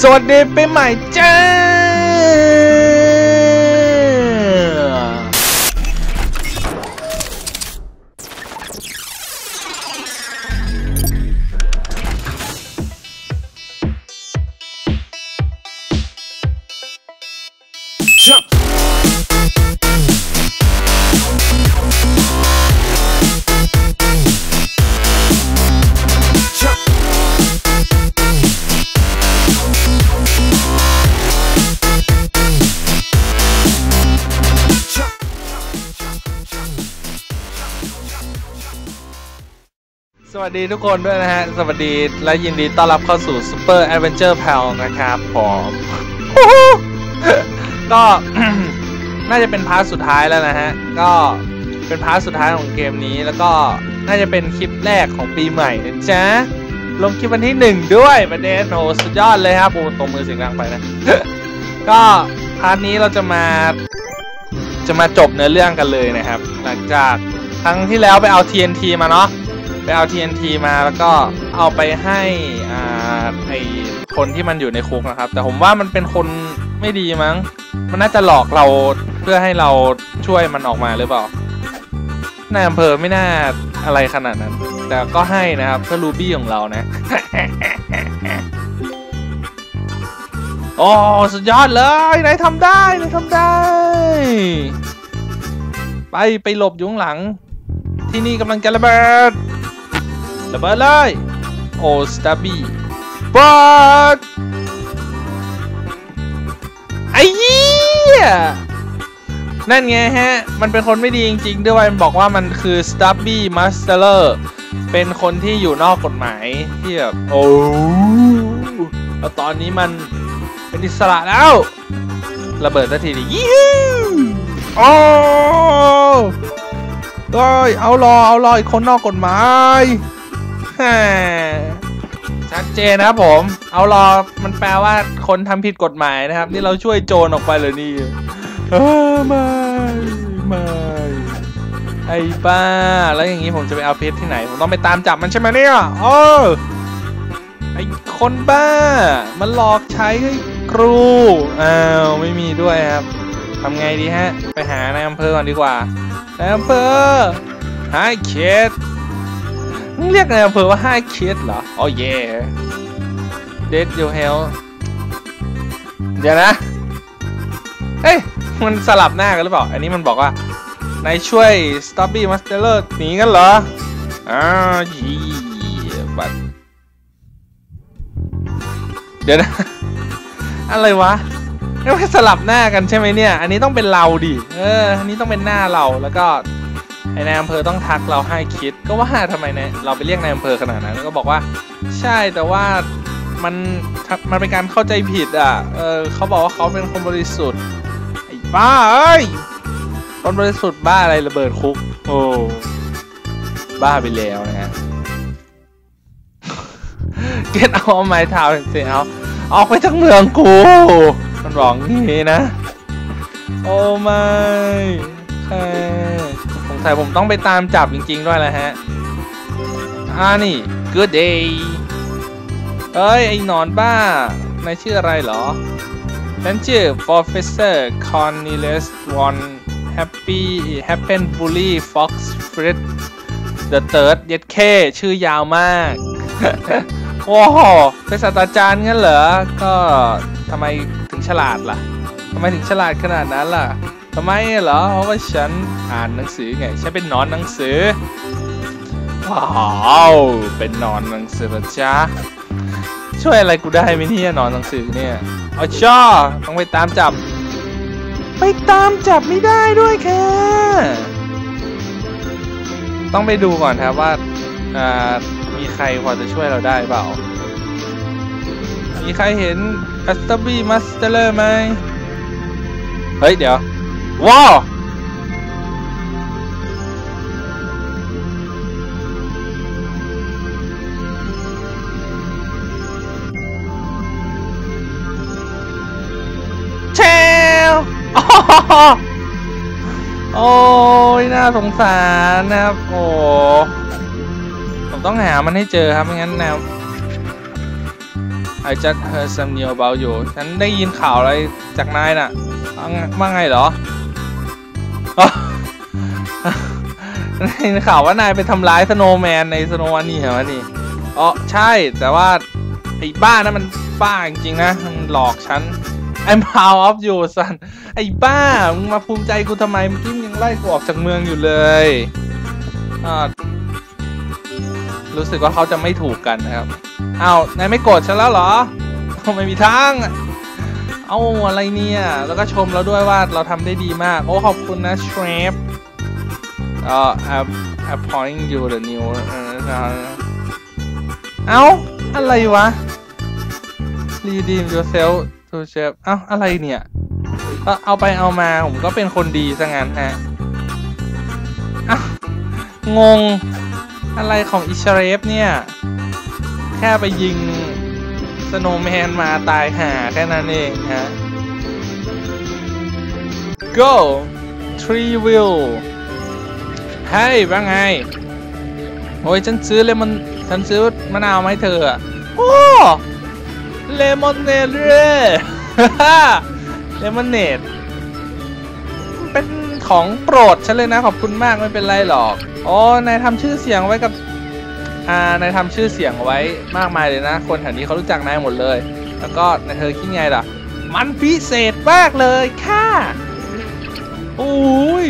สวัสดีปีใหม่จ้า สวัสดีทุกคนด้วยนะฮะ สวัสดีและยินดีต้อนรับเข้าสู่ Super Adventure Pal นะครับผมก็ น่าจะเป็นพาร์ทสุดท้ายแล้วนะฮะ ก็เป็นพาร์ทสุดท้ายของเกมนี้ แล้วก็น่าจะเป็นคลิปแรกของปีใหม่นะจ๊ะ ลงคลิปวันที่หนึ่งด้วยประเด็นโอ้สุดยอดเลยครับโอ้ตรงมือเสียงดังไปนะ ก็พาร์ทนี้เราจะมา จะมาจบเนื้อเรื่องกันเลยนะครับ หลังจากครั้งที่แล้วไปเอา TNT มาเนาะ ไปเอา TNT มาแล้วก็เอาไปให้อ่าไอคนที่มันอยู่ในคุกนะครับ แต่ผมว่ามันเป็นคนไม่ดีมั้ง มันน่าจะหลอกเราเพื่อให้เราช่วยมันออกมาหรือเปล่านายอำเภอไม่น่าอะไรขนาดนั้น แต่ก็ให้นะครับเพื่อรูบี้ของเรานะ โอ้สุดยอดเลยนายทำได้นายทำได้ ไปไปหลบอยู่ข้างหลัง ที่นี่กำลังจะระเบิด ระเบิดเลย โอสตาบี้บิดไอ้เหี้ยนั่นไงฮะ มันเป็นคนไม่ดีจริงๆ ด้วยมันบอกว่ามันคือ s t u b b y Master เป็นคนที่อยู่นอกกฎหมายที่แบบโอ้แล้วตอนนี้มันเป็นอิสระแล้ว ระเบิดสักทีดิยี่โอ้เอ้ยเอารอเอารออีกคนนอกกฎหมาย ชัดเจนนะครับผม เอารอมันแปลว่าคนทำผิดกฎหมายนะครับ นี่เราช่วยโจรออกไปเลยนี่เออไม่ไม่ไอ้บ้า แล้วอย่างนี้ผมจะไปเอาเพชรที่ไหน ผมต้องไปตามจับมันใช่ไหมเนี่ยโอ้ไอ้คนบ้า มันหลอกใช้ครู อ้าว ไม่มีด้วยครับทำไงดีฮะ ไปหานายอำเภอก่อนดีกว่า นายอำเภอหา เคสเรียกนอำเภอว่าห้าคิดเหรออ๋อเย่เดดยูเฮลเดี๋ยวนะเฮ้ย มันสลับหน้ากันหรือเปล่า อันนี้มันบอกว่านายช่วยสต o บบี้มาสเตอร์หนีกันเหรออ้าวยีบัดเดี๋ยวนะ อะไรวะไม่สลับหน้ากันใช่ไหมเนี่ย อันนี้ต้องเป็นเราดิ เออ อันนี้ต้องเป็นหน้าเราแล้วก็ ไอ้นายอำเภอต้องทักเราให้คิด ก็ว่าทำไมเนี่ยเราไปเรียกนายอำเภอขนาดนั้นแล้วก็บอกว่า ใช่แต่ว่ามันมันเป็นการเข้าใจผิดอะ เออเขาบอกว่าเขาเป็นคนบริสุทธิ์ไอ้บ้าเอ้ยคนบริสุทธิ์บ้าอะไรระเบิดคุก โอ้บ้าไปแล้วนะฮะเก็ตเอาไม้เท้าเสียเอาออกไปจากเมืองกู มันบอกงี้นะ โอ้ไม่แค่สง สัยผมต้องไปตามจับจริง ๆ ด้วยแหละฮะ อ่านี่ good day เอ้ย ไอ้หนอนบ้านายชื่ออะไรเหรอ ฉันชื่อ Professor Cornelius Von Happy Happen Bully Fox Fred The Third เย็ดเคชื่อยาวมาก โอ้โหเป็นศาสตราจารย์งั้นเหรอ ก็ทำไมถึงฉลาดล่ะทำไมถึงฉลาดขนาดนั้นล่ะ ทำไมเหรอ เพราะว่าฉันอ่านหนังสือไง ฉันเป็นนอนหนังสือ ว้าว เป็นนอนหนังสือเหรอจ๊ะ ช่วยอะไรกูได้ไหมเนี่ยนอนหนังสือเนี่ยอ๋อช่อต้องไปตามจับ ไปตามจับไม่ได้ด้วยค่ะ ต้องไปดูก่อนครับว่ามีใครพอจะช่วยเราได้เปล่า มีใครเห็นคัสตบีมัสเตอร์ไหม เฮ้ย เดี๋ยว ว้าวเชลโอ้ยน่าสงสารนะครับโอ้ผมต้องหามันให้เจอครับไม่งั้นแนว I just heard some news about you ฉันได้ยินข่าวอะไรจากนายน่ะว่าไงว่าไงเหรอ อ๋อได้ยินข่าวว่านายไปทำร้ายสโนว์แมนในสโนว์วันนี่เหรอวะนี่อ๋อใช่แต่ว่าไอ้บ้านะมันบ้าจริงๆนะมันหลอกฉัน I'm proud of you son ไอ้บ้า มึงมาภูมิใจกูทำไมมึงยังไล่กูออกจากเมืองอยู่เลยอ่ารู้สึกว่าเขาจะไม่ถูกกันนะครับ อ้าวนายไม่โกรธฉันแล้วเหรอ ไม่มีทาง เอาอะไรเนี่ย แล้วก็ชมเราด้วยว่าเราทำได้ดีมาก โอ้ ขอบคุณนะเชฟเอ่อ I'm I'm pointing you the new เอ่อเอ้า อะไรวะ redeem yourself to chef เอ้า อะไรเนี่ยก็เอาไปเอามา ผมก็เป็นคนดีซะงั้นฮะอ้าวงง อะไรของอิชเรฟเนี่ย แค่ไปยิง สโนว์แมนมาตายหาแค่นั้นเองฮะ go tree wheel เฮ้ยว่าไง โอ้ย ฉันซื้อเลมอน ฉันซื้อมะนาวมาให้เธออะโอ้เลมอนเนดเลยเลมอนเนดเป็นของโปรดฉันเลยนะ ขอบคุณมากไม่เป็นไรหรอก อ๋อนายทำชื่อเสียงไว้กับ อ่านายทำชื่อเสียงไว้มากมายเลยนะ คนแถวนี้เขารู้จักนายหมดเลย แล้วก็นายเธอคิดไงล่ะ มันพิเศษมากเลยค่ะโอ้ย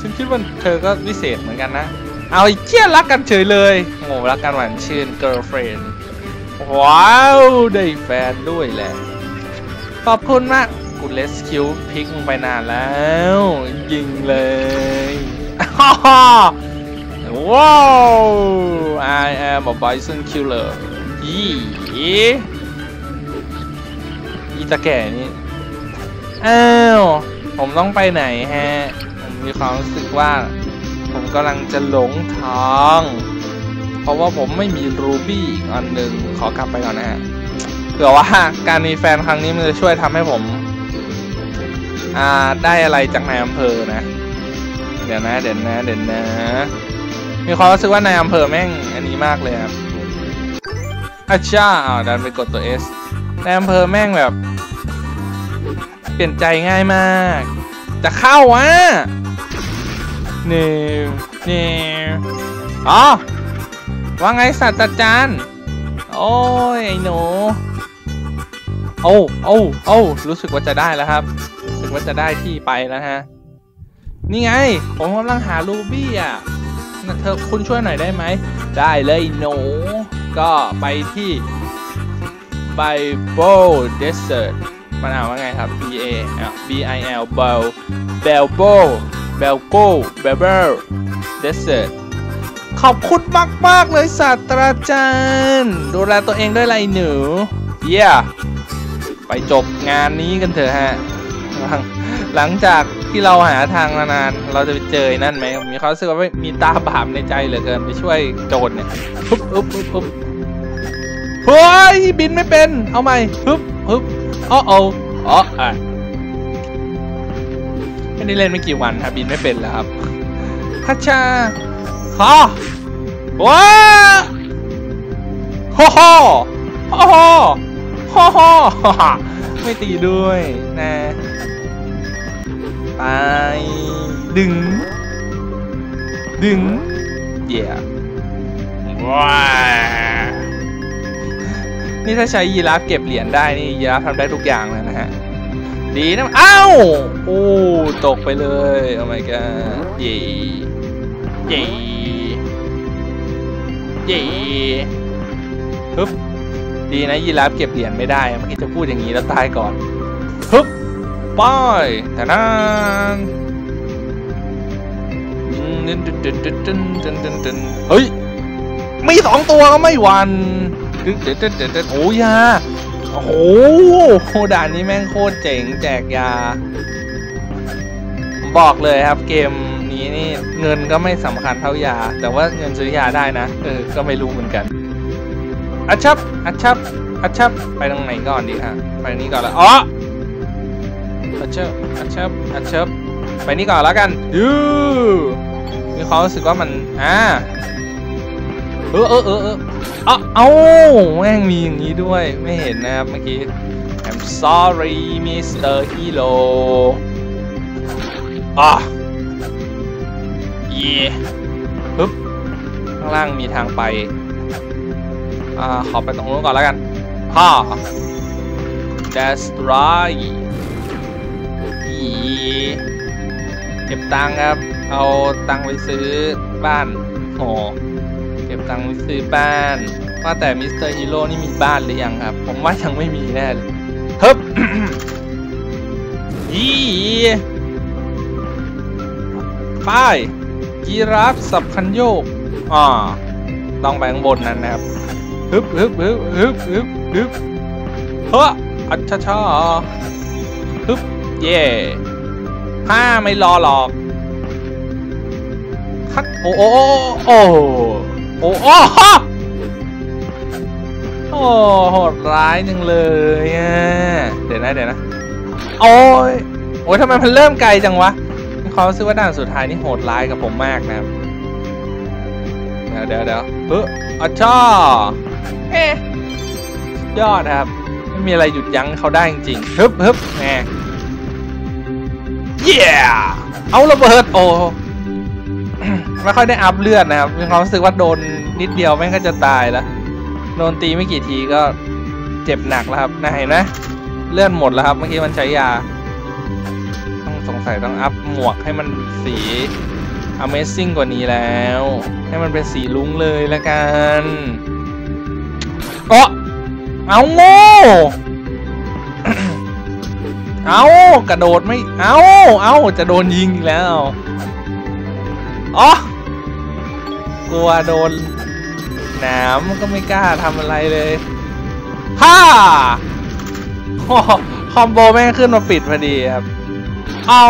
ฉันคิดว่าเธอก็พิเศษเหมือนกันนะ เอาไอ้เจี๊ยรักกันเฉยเลยโง่รักกันหวานชื่น girlfriend ว้าว ได้แฟนด้วยแหละ ขอบคุณมากกูเลสคิวพิกมึงไปนานแล้ว ยิงเลย ว้าว I am a bison killer อีอีตะแก่นี่ อ้าว ผมต้องไปไหนฮะ ผมมีความรู้สึกว่า ผมกำลังจะหลงทาง เพราะว่าผมไม่มีรูบี้อีกอันหนึ่งขอกลับไปก่อนนะฮะ เผื่อว่าการมีแฟนครั้งนี้มันจะช่วยทำให้ผม อ่า ได้อะไรจากนายอำเภอนะ เดี๋ยวนะ เดี๋ยวนะ เดี๋ยวนะ มีความรู้สึกว่านายอำเภอแม่งอันนี้มากเลยครับอาช่าอ้าวดันไปกดตัว S นายอำเภอแม่งแบบ เปลี่ยนใจง่ายมาก จะเข้าวะนี่นี่อ๋อว่าไงศาสตราจารย์ โอ้ยไอ้หนูโอ้โอ้โอ้รู้สึกว่าจะได้แล้วครับรู้สึกว่าจะได้ที่ไปแล้วฮะ นี่ไง ผมกำลังหารูบี้อะ เธอคุณช่วยหน่อยได้ไหม ได้เลยหนูก็ไปที่ Bible Desert มันอ่านว่าไงครับ B A L B I L b e l b e l b o b e l g o b e l b e l Desert ขอบคุณมากมากๆเลยศาสตราจารย์ ดูแลตัวเองด้วยไรหนูเยี่ยไปจบงานนี้กันเถอะฮะ หลังจาก ที่เราหาทางมานานเราจะไปเจอนั่นไหมมีความรู้สึกว่ามีตาบาปในใจเหลือเกินไปช่วยโจรเนี่ยปุ๊บปุ๊บปุ๊บปุ๊บเฮ้ยบินไม่เป็น เอาใหม่ปุ๊บปุ๊บอ๋อโอ้อ๋ออะไม่ได้เล่นไม่กี่วันครับบินไม่เป็นแล้วครับฮัชชาฮะว้าฮ่อฮ่อฮ่อฮ่อฮ่อฮอไม่ตีด้วยนะ ไป ดึง ดึงเดี๋ยวว้านี่ถ้าใช้ยีราฟเก็บเหรียญได้นี่ยีราฟทำได้ทุกอย่างเลยนะฮะ ดีนะอ้าวโอ้ตกไปเลยโอ้ my god เย่เย่เย่ฮึบดีนะยีราฟเก็บเหรียญไม่ได้เมื่อกี้จะพูดอย่างนี้แล้วตายก่อนฮึบ ไปแต่นานเฮ้ย มีสองตัวก็ไม่หวันโอ้ยาโอ้โหด่านนี้แม่งโคตรเจ๋งแจกยา บอกเลยครับเกมนี้นี่เงินก็ไม่สำคัญเท่ายา แต่ว่าเงินซื้อยาได้นะ เออ ก็ไม่รู้เหมือนกันอัชชับอัชชับอัชชับไปตรงไหนก่อนดีฮะไปนี้ก่อนละอ๋อ อัชเชิบอัชเชิบอัชเชิบไปนี่ก่อนแล้วกันยูมีความรู้สึกว่ามัน อ่า เออเออเออเออเอาเอาแม่งมีอย่างนี้ด้วย ไม่เห็นนะครับเมื่อกี้ I'm sorry Mr. Hero อะเย่ปึ๊บ ข้างล่างมีทางไป อ่า ขอไปตรงนู้นก่อนแล้วกันฮ่า That's right อีเก็บตังครับ เอาตังไปซื้อบ้านโอ้เก็บตังไปซื้อบ้าน ว่าแต่มิสเตอร์ฮีโร่นี่มีบ้านหรือยังครับ ผมว่ายังไม่มีแน่เลยฮึบยี่ป้ายยีราฟสับคันโยกอ่าต้องไปข้างบนนั้นนะครับฮึบฮึบฮึบฮึบฮึบฮึบเฮ้ออัชชาฮึบ เย่ห้าไม่รอหรอกคัดโอ้โอ้โอ้โอ้โอ้โอ้โอ้โหดร้ายจังเลยเดี๋ยวนะเดี๋ยวนะโอ้ยโอ้ยทำไมมันเริ่มไกลจังวะมีความรู้สึกว่าด่านสุดท้ายนี่โหดร้ายกับผมมากนะครับเดี๋ยวเดี๋ยวเดี๋ยวเฮ้อ๋อช่อเอ๊ะสุดยอดครับ ไม่มีอะไรหยุดยั้งเขาได้จริงๆฮึบฮึบแหม เย้เอาระเบิดโอ้ไม่ค่อยได้อัพเลือดนะครับมีความรู้สึกว่าโดนนิดเดียวแม่งก็จะตายแล้วโดนตีไม่กี่ทีก็เจ็บหนักแล้วครับนะเห็นไหมเลือนหมดแล้วครับ เมื่อกี้มันใช้ยา ต้องสงสัยต้องอัพหมวกให้มันสี Amazing กว่านี้แล้ว ให้มันเป็นสีลุ้งเลยละกันเออเอาโง่ เอากระโดดไม่ เอาเอาจะโดนยิงอีกแล้ว อ๋อกลัวโดนหนามก็ไม่กล้าทำอะไรเลย ฮ่าคอมโบแม่งขึ้นมาปิดพอดีครับ เอา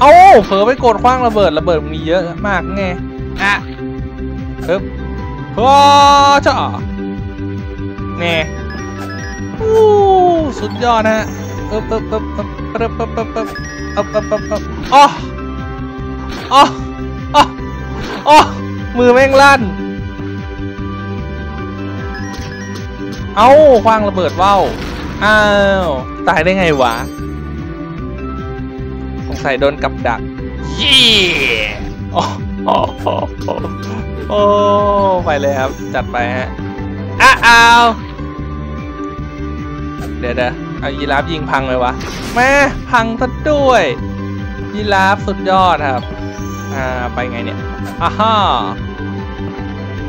เอาเผลอไปกดคว้างระเบิดระเบิดมีเยอะมากไง อะปึ๊บว้าจ้าเน่ สุดยอดนะฮะปึ๊บปึ๊บปึ๊บปึ๊บปึ๊บปึ๊บปึ๊บปึ๊บปึ๊บปึ๊บปึ๊บอ๋ออ๋ออ๋ออมือแม่งลั่น เอาควางระเบิดว่าวอ้าว ตายได้ไงวะ สงสัยโดนกับดักเย่โอ้โอ้โอ้ไปเลยครับ จัดไปฮะอ้าว ดี๋ยวเดี๋ยวเอายีราฟยิงพังเลยวะแม่พังซะด้วยยีราฟสุดยอดครับ อ่า ไปไงเนี่ยอ้าฮ่า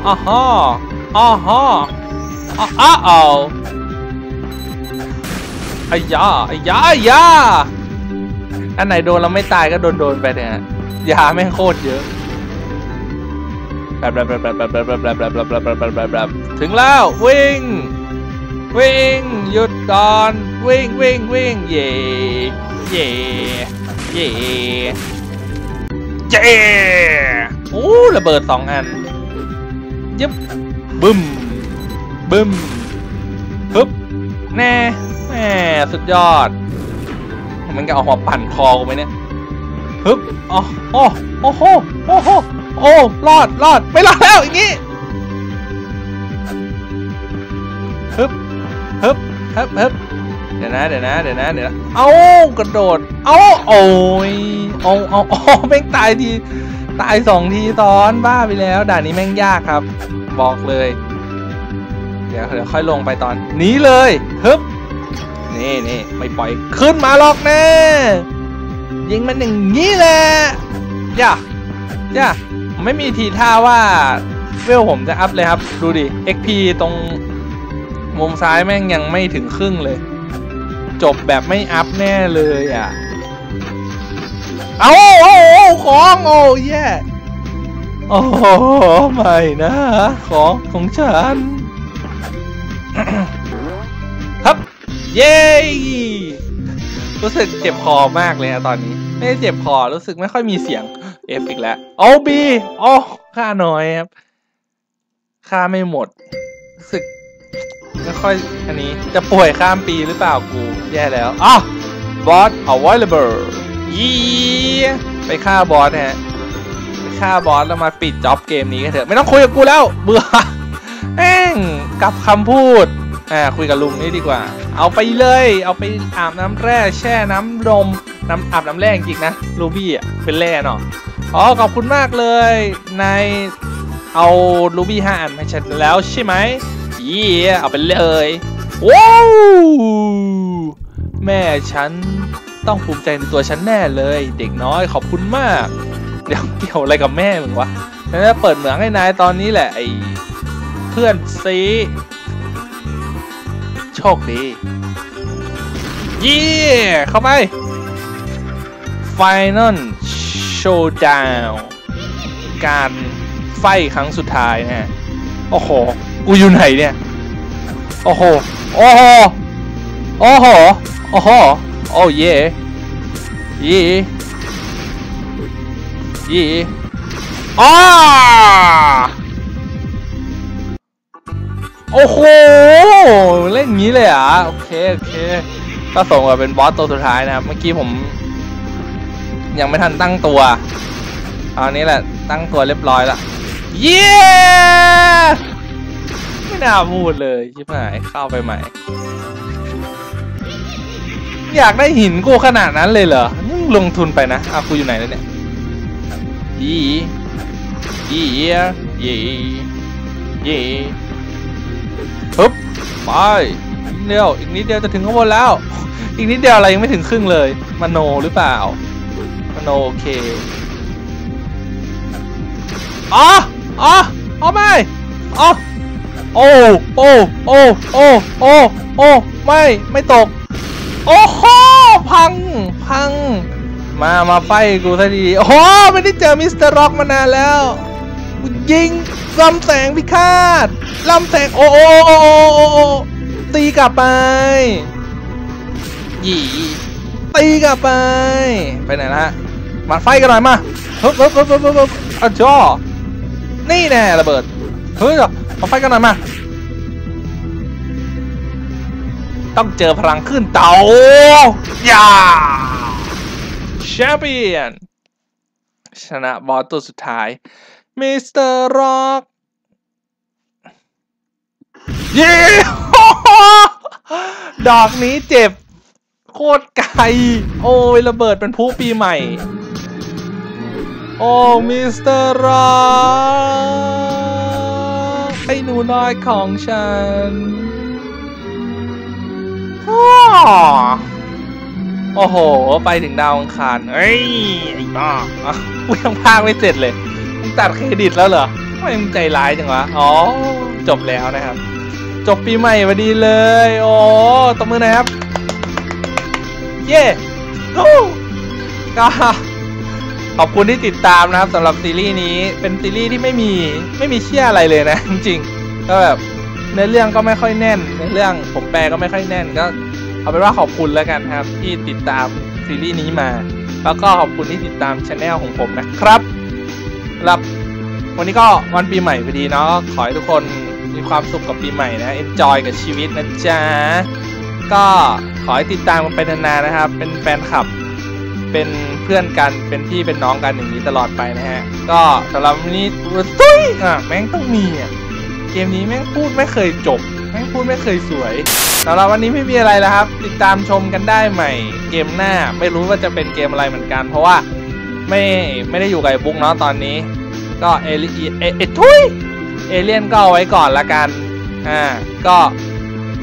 อ้าฮ่าอ้าฮ่าอ้าอ้าเอาไอ้ยาไอ้ยาอยาอันไหนโดนเราไม่ตายก็โดนโดนไปเนี่ยยาแม่งโคตรเยอะแบบแบบแบบแบบแบบแบบแบบแบบแบบแบบแบบแบบแบบถึงแล้ววิ่ง วิ่งหยุดก่อน วิ่งวิ่งวิ่งเย่เย่เย่เย่โอ้ระเบิดสองอันยึบบึ้มบึ้มฮึบแน่แน่สุดยอด มันก็เอาหัวปั่นคอกูไหมเนี่ยฮึบอ๋อโอ้โอ้โหโอ้โหโอ้รอดรอดไม่รอดแล้วอย่างงี้ฮึบ ฮึบฮึบฮึบเดี๋ยวนะเดี๋ยวนะเดี๋ยวนะเดี๋ยวนะเอากระโดด เอาโอ้ยเอาเอาเอาแม่งตายทีตายสองทีซ้อนบ้าไปแล้วด่านนี้แม่งยากครับ บอกเลย เดี๋ยวเดี๋ยวค่อยลงไปตอนนี้เลยฮึบนี่นี่ไม่ปล่อยขึ้นมาหรอกแน่ยิงมันอย่างนี้แหละย่าย่าไม่มีทีท่าว่าเวลผมจะอัพเลยครับ ดูดิ XP ตรง มุมซ้ายแม่งยังไม่ถึงครึ่งเลย จบแบบไม่อัพแน่เลยอะ เอาโอ้โอ้ของโอ้แย่โอ้ไม่นะของของฉันครับเย้รู้สึกเจ็บคอมากเลยนะตอนนี้ ไม่เจ็บคอรู้สึกไม่ค่อยมีเสียงเอฟอีกแล้วโอ้บีโอ้ค่าน้อยครับค่าไม่หมดรู้สึก ไม่ค่อยอันนี้จะป่วยข้ามปีหรือเปล่ากู แย่แล้วอ๋อบอส available ยี่ไปฆ่าบอสฮะไปฆ่าบอสแล้วมาปิดจ็อบเกมนี้กันเถอะ ไม่ต้องคุยกับกูแล้ว เบื่อแม่งกับคำพูดอ่าคุยกับลุงนี่ดีกว่า เอาไปเลย เอาไปอาบน้ำแร่แช่น้ำลมน้ำอาบน้ำแร่จริงนะลูบี้อะเป็นแร่เนาะอ๋อขอบคุณมากเลยนายเอาลูบี้ห้าอันให้ฉันแล้วใช่ไหม ยี่เอาไปเลยว้าวแม่ฉันต้องภูมิใจในตัวฉันแน่เลย เด็กน้อยขอบคุณมาก เดี๋ยวเกี่ยวอะไรกับแม่มึงวะฉันจะเปิดเหมืองให้นายตอนนี้แหละไอ้เพื่อนซีโชคดีเยี่เข้าไป Final Showdown การไฟครั้งสุดท้ายนะฮะโอ้โห กูอยู่ไหนเนี่ย โอ้โห โอ้โห โอ้โห โอ้โห โอ้เย่เย่เย่อ้าโอ้โห เล่นงี้เลยอะ โอเค โอเค ก็ส่งมาเป็นบอสตัวสุดท้ายนะครับ เมื่อกี้ผม ยังไม่ทันตั้งตัวตอนนี้แหละ ตั้งตัวเรียบร้อยล้วเย้ ไม่น่าพูดเลยชิบหายเข้าไปใหม่ อยากได้หินกูขนาดนั้นเลยเหรอนี่งลงทุนไปนะอากูอยู่ไหนแล้วเนี่ยยี่ยี่ยี่ยี่ปึ๊บไปนิดเดียวอีกนิดเดียวจะถึงข้างบนแล้ว อีกนิดเดียวอะไรยังไม่ถึงครึ่งเลยมโนหรือเปล่ามโนโอเคอ๋ออ๋อเอาไม่อ๋อ โอ้โอ้โอ้โอ้โอ้โอ้ไม่ไม่ตก โอ้โหพังพัง มามาไฟกูสักทีโอ้โหไม่ได้เจอมิสเตอร์ร็อกมานานแล้วยิงลำแสงพิฆาตลำแสงโอ้โอ้โอ้โอ้ตีกลับไปหยีตีกลับไป ไปไหนละฮะมาไฟกันหน่อยมาฮึบฮึบฮึบฮึบฮึบฮึบอะจ่อนี่แน่ระเบิดเฮ้ย มาไฟกันหน่อยมา ต้องเจอพลังขึ้นเตาอย่าแชมเปี้ยนชนะบอสตัวสุดท้าย มิสเตอร์ร็อกเย้ดอกนี้เจ็บ โคตรไกล โอ้ย ระเบิดเป็นผู้ปีใหม่ โอ้ มิสเตอร์ร็อกไอ้ห นูน้อยของฉันโอ้โห ไปถึงดาวอังคารเอ้ย ไอ้บ้าอะกูยังพากไม่เสร็จเลย มึงตัดเครดิตแล้วเหรอทำไมมึงใจร้ายจังวะ อ๋อ จบแล้วนะครับ จบปีใหม่พอดีเลย โอ้ตบมือหนะครับ เย้ฮู้ก็ขอบคุณที่ติดตามนะครับสำหรับซีรีส์นี้ เป็นซีรีส์ที่ไม่มีไม่มีเชื่ออะไรเลยนะ จริง ก็แบบเนื้อเรื่องก็ไม่ค่อยแน่นเนื้อเรื่องผมแปลก็ไม่ค่อยแน่นก็เอาเป็นว่าขอบคุณแล้วกันครับ ที่ติดตามซีรีส์นี้มา แล้วก็ขอบคุณที่ติดตามช anel ของผมนะครับรับวันนี้ก็วันปีใหม่พอดีเนาะขอให้ทุกคนมีความสุขกับปีใหม่นะ enjoy กับชีวิตนะจ๊ะก็ขอให้ติดตามกันไปนานๆนะครับ เป็นแฟนคลับ เป็นเพื่อนกัน เป็นพี่เป็นน้องกันอย่างนี้ตลอดไปนะฮะ ก็สำหรับวันนี้ตุ้ยอะแม่งต้องมีอะ กมนี้แม่งพูดไม่เคยจบแม่งพูดไม่เคยสวยสำหรับวันนี้ไม่มีอะไรแล้วครับ ติดตามชมกันได้ใหม่ เกมหน้าไม่รู้ว่าจะเป็นเกมอะไรเหมือนกัน เพราะว่าไม่ไม่ได้อยู่กับบุ๊กเนาะตอนนี้ ก็เอลิเอเอทุยเอเลียนก็เอาไว้ก่อนละกันอ่าก็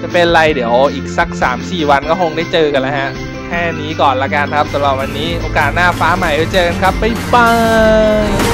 จะเป็นไรเดี๋ยวอีกสัก 3-4 วันก็คงได้เจอกันแล้วฮะแค่นี้ก่อนละกันครับสำหรับวันนี้โอกาสหน้าฟ้าใหม่ไว้เจอกันครับ บ๊ายบาย